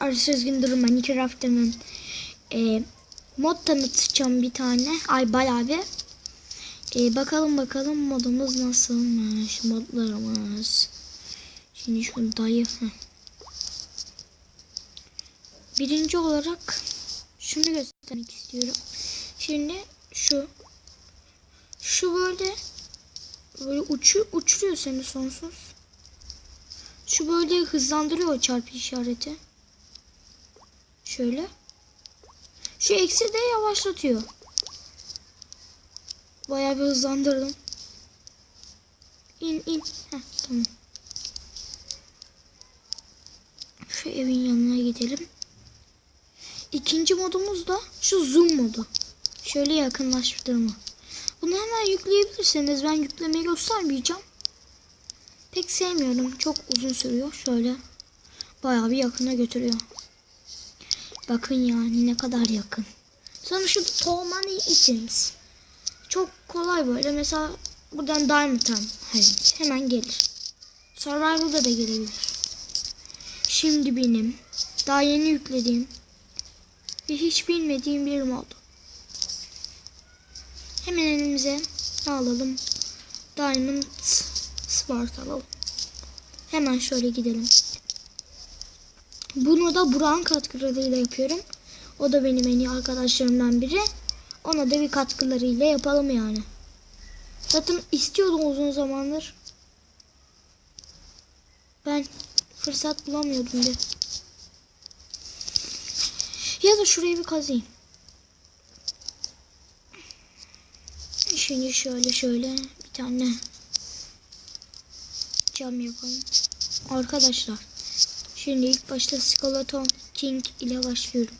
Arsız Gündürüm Minecraft'ın e, mod tanıtacağım bir tane. Ay bayağı bir. E, bakalım bakalım modumuz nasılmış. Modlarımız. Şimdi şu dayı. Birinci olarak şunu göstermek istiyorum. Şimdi şu. Şu böyle böyle uçu, uçuruyor seni sonsuz. Şu böyle hızlandırıyor çarpı işareti. Şöyle. Şu eksi de yavaşlatıyor. Bayağı bir hızlandırdım. İn in. Heh, tamam. Şu evin yanına gidelim. İkinci modumuz da şu zoom modu. Şöyle yakınlaştırma. Bunu hemen yükleyebilirseniz ben yüklemeyi göstermeyeceğim. Pek sevmiyorum. Çok uzun sürüyor. Şöyle bayağı bir yakına götürüyor. Bakın yani ne kadar yakın. Sonra şu Tolman items. Çok kolay böyle. Mesela buradan Diamond hareket hemen gelir. Survival'da da gelebilir. Şimdi benim daha yeni yüklediğim ve hiç bilmediğim bir mod. Hemen elimize ne alalım? Diamond Spart alalım. Hemen şöyle gidelim. Bunu da Burak'ın katkılarıyla yapıyorum. O da benim en iyi arkadaşlarımdan biri. Ona da bir katkılarıyla yapalım yani. Zaten istiyordum uzun zamandır. Ben fırsat bulamıyordum de. Ya da şurayı bir kazayım. Şimdi şöyle şöyle bir tane cam yapalım. Arkadaşlar şimdi ilk başta Skeleton King ile başlıyorum.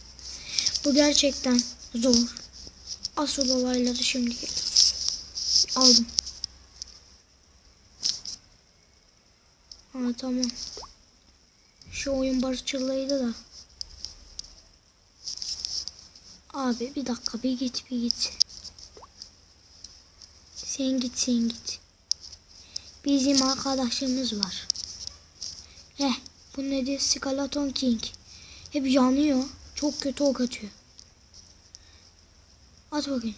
Bu gerçekten zor. Asıl olayları şimdi. Aldım. Ha tamam. Şu oyun barışçılığıydı da. Abi bir dakika bir git bir git. Sen git sen git. Bizim arkadaşımız var. Heh bu nedir? Skeleton King. Hep yanıyor. Çok kötü ok atıyor. At bakayım.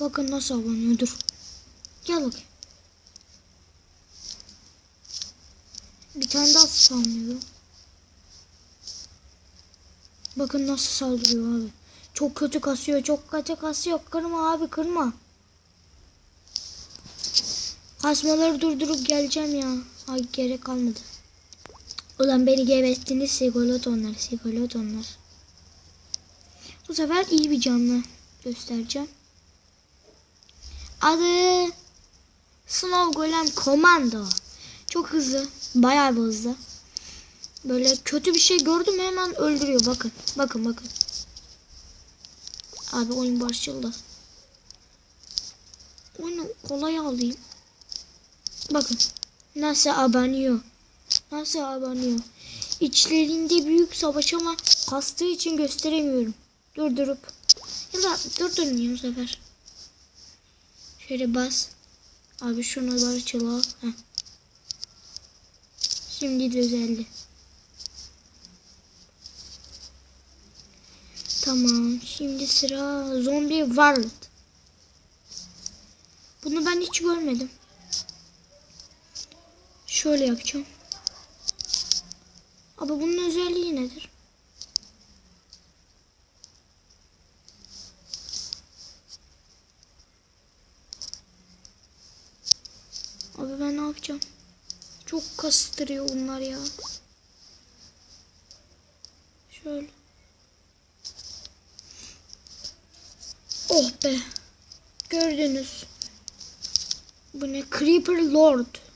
Bakın nasıl abanıyor. Dur. Gel bakayım. Bir tane daha spamlıyor. Bakın nasıl saldırıyor abi. Çok kötü kasıyor. Çok kötü kasıyor. Kırma abi kırma. Kasmaları durdurup geleceğim ya. Ay gerek kalmadı. Ulan beni geberttiniz sigolotonlar sigolotonlar. Bu sefer iyi bir canlı göstereceğim. Adı Snow Golem Commando. Çok hızlı. Bayağı bir hızlı. Böyle kötü bir şey gördüm hemen öldürüyor. Bakın. Bakın bakın. Abi oyun başladı. Oyunu kolay alayım. Bakın. Nasıl abanıyor. Nasıl abanıyor. İçlerinde büyük savaş ama kastığı için gösteremiyorum. Durdurup. Ya da durdurmayayım bu sefer. Şöyle bas. Abi şunu barışçıla. Heh. Şimdi düzeldi. Tamam. Şimdi sıra Zombie World. Bunu ben hiç görmedim. Şöyle yapacağım. Abi bunun özelliği nedir? Abi ben ne yapacağım? Çok kastırıyor bunlar ya. Şöyle. Oh be. Gördünüz. Bu ne? Creeper Lord.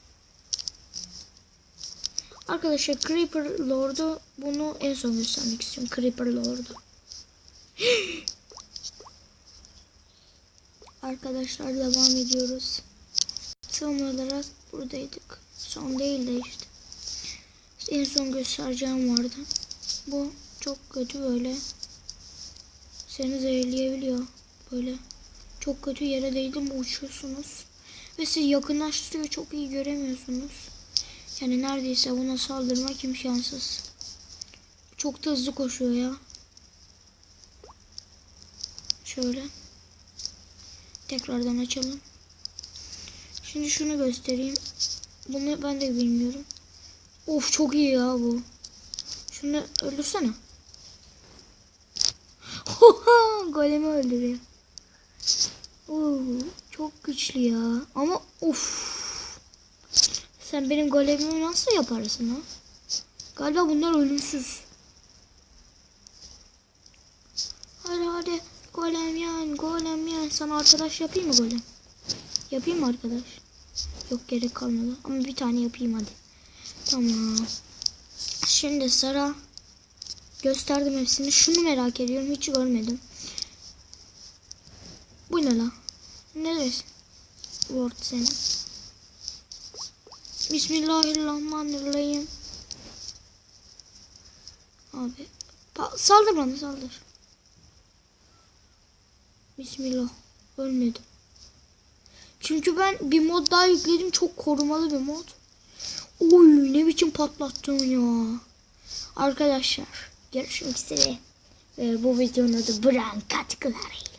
Arkadaşlar Creeper Lord'u bunu en son göstermek istiyorum. Creeper Lord'u. Arkadaşlar devam ediyoruz. Tam olarak buradaydık. Son değil de işte. İşte en son göstereceğim vardı. Bu çok kötü böyle. Seni zehirleyebiliyor. Böyle. Çok kötü yere değdim uçuyorsunuz. Ve sizi yakınlaştırıyor. Çok iyi göremiyorsunuz. Yani neredeyse buna saldırmak imkansız. Çok da hızlı koşuyor ya. Şöyle. Tekrardan açalım. Şimdi şunu göstereyim. Bunu ben de bilmiyorum. Of çok iyi ya bu. Şunu öldürsene. Golemi öldürüyor. Oo, çok güçlü ya. Ama of. Sen benim golemimi nasıl yaparsın ha? Galiba bunlar ölümsüz. Hadi hadi. Golem yan, golem yan. Sana arkadaş yapayım mı golem? Yapayım mı arkadaş? Yok gerek kalmadı. Ama bir tane yapayım hadi. Tamam. Şimdi sıra gösterdim hepsini. Şunu merak ediyorum. Hiç görmedim. Bu ne la? Neresi? Word senin. Bismillahirrahmanirrahim. Abi. Saldır bana saldır. Bismillah. Ölmedim. Çünkü ben bir mod daha yükledim. Çok korumalı bir mod. Oy ne biçim patlattın ya. Arkadaşlar görüşmek üzere. Ve bu videonun adı Brankat Clary.